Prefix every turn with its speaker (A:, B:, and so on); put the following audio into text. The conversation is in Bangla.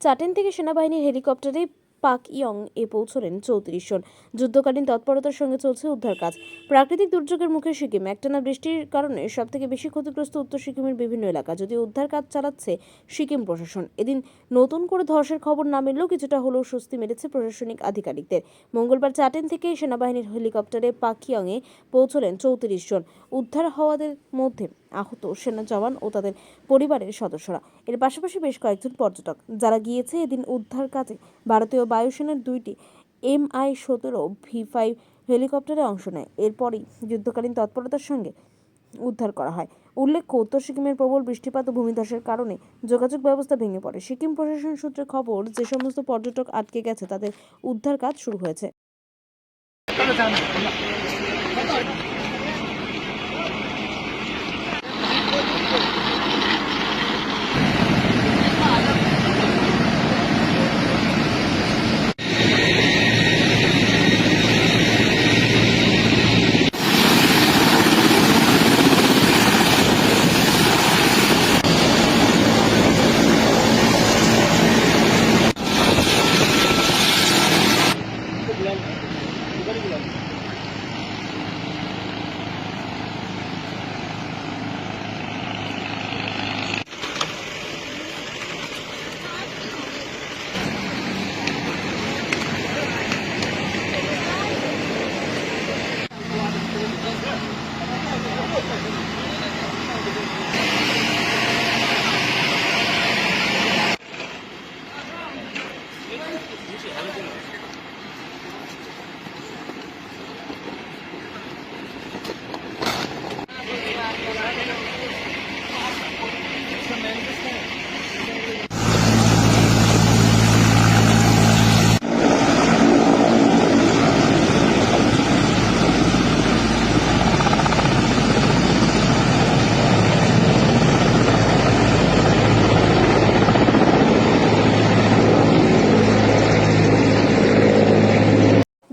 A: চাটেন থেকে সেনাবাহিনীর হেলিকপ্টারে পাক ইয়ং এ পৌঁছলেন চৌত্রিশ জন। যুদ্ধকালীন তৎপরতার সঙ্গে চলছে উদ্ধার কাজ। প্রাকৃতিক দুর্যোগের মুখে সিকিম, একটানা বৃষ্টির কারণে সবথেকে বেশি ক্ষতিগ্রস্ত উত্তর সিকিমের বিভিন্ন এলাকা, যদিও উদ্ধার কাজ চালাচ্ছে সিকিম প্রশাসন। এদিন নতুন করে ধসের খবর না মিললেও কিছুটা হলেও স্বস্তি মেলেছে প্রশাসনিক আধিকারিকদের। মঙ্গলবার চাটেন থেকে সেনাবাহিনীর হেলিকপ্টারে পাক পাকিয়ংয়ে পৌঁছলেন চৌত্রিশ জন। উদ্ধার হওয়াদের মধ্যে আহত সেনা জওয়ান ও তাদের পরিবারের সদস্যরা। এর পাশাপাশি বেশ কয়েকজন পর্যটক, যারা গিয়েছে এদিন উদ্ধার কাজে। ভারতীয় বায়ুসেনার দুইটি এম আই সতেরো ভি ফাইভ হেলিকপ্টারে অংশ নেয়। এরপরই যুদ্ধকালীন তৎপরতার সঙ্গে উদ্ধার করা হয়। উল্লেখ্য উত্তর সিকিমের প্রবল বৃষ্টিপাত ও ভূমিধসের কারণে যোগাযোগ ব্যবস্থা ভেঙে পড়ে। সিকিম প্রশাসন সূত্রে খবর যে সমস্ত পর্যটক আটকে গেছে, তাদের উদ্ধার কাজ শুরু হয়েছে। 哎，你这个。